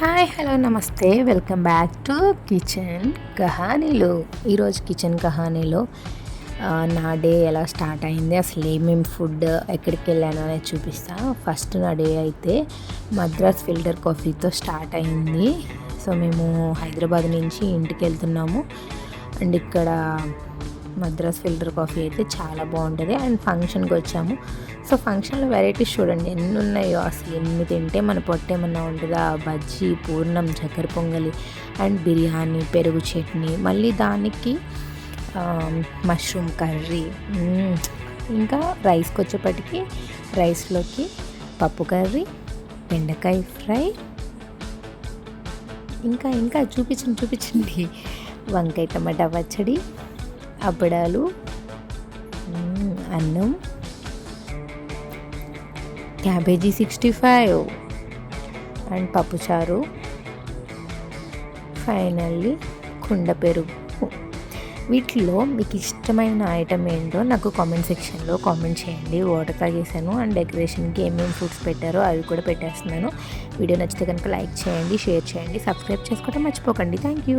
Hi hello నమస్తే. Welcome back to kitchen కహానీలు. ఈరోజు కిచెన్ కహానీలో నా డే ఎలా స్టార్ట్ అయింది అసలు ఏమేమి ఫుడ్ ఎక్కడికి వెళ్ళాను అనేది చూపిస్తా. ఫస్ట్ నా డే అయితే మద్రాస్ ఫిల్టర్ కాఫీతో స్టార్ట్ అయింది. సో మేము హైదరాబాద్ నుంచి ఇంటికి వెళ్తున్నాము. అండ్ ఇక్కడ మద్రాస్ ఫిల్టర్ కాఫీ అయితే చాలా బాగుంటుంది. అండ్ ఫంక్షన్కి వచ్చాము. సో ఫంక్షన్లో వెరైటీస్ చూడండి. ఎన్ని ఉన్నాయో అసలు ఎన్ని తింటే మన పొట్ట ఏమన్నా ఉంటుందా? బజ్జీ పూర్ణం చక్కెర పొంగలి అండ్ బిర్యానీ పెరుగు చట్నీ. మళ్ళీ దానికి మష్రూమ్ కర్రీ. ఇంకా రైస్కి వచ్చేప్పటికి రైస్లోకి పప్పు కర్రీ బెండకాయ ఫ్రై. ఇంకా ఇంకా చూపించండి చూపించండి. వంకాయ టమాటా పచ్చడి. అప్పడాలు అన్నం క్యాబేజీ సిక్స్టీ ఫైవ్ అండ్ పప్పుచారు ఫైనల్లీ కుండ పెరుగు. వీటిలో మీకు ఇష్టమైన ఐటమ్ ఏంటో నాకు కామెంట్ సెక్షన్లో కామెంట్ చేయండి. వాటర్ తాగేసాను అండ్ డెకరేషన్కి ఏమేమి ఫుడ్స్ పెట్టారో అవి కూడా పెట్టేస్తున్నాను. వీడియో నచ్చితే కనుక లైక్ చేయండి షేర్ చేయండి సబ్స్క్రైబ్ చేసుకోవడం మర్చిపోకండి. Thank you.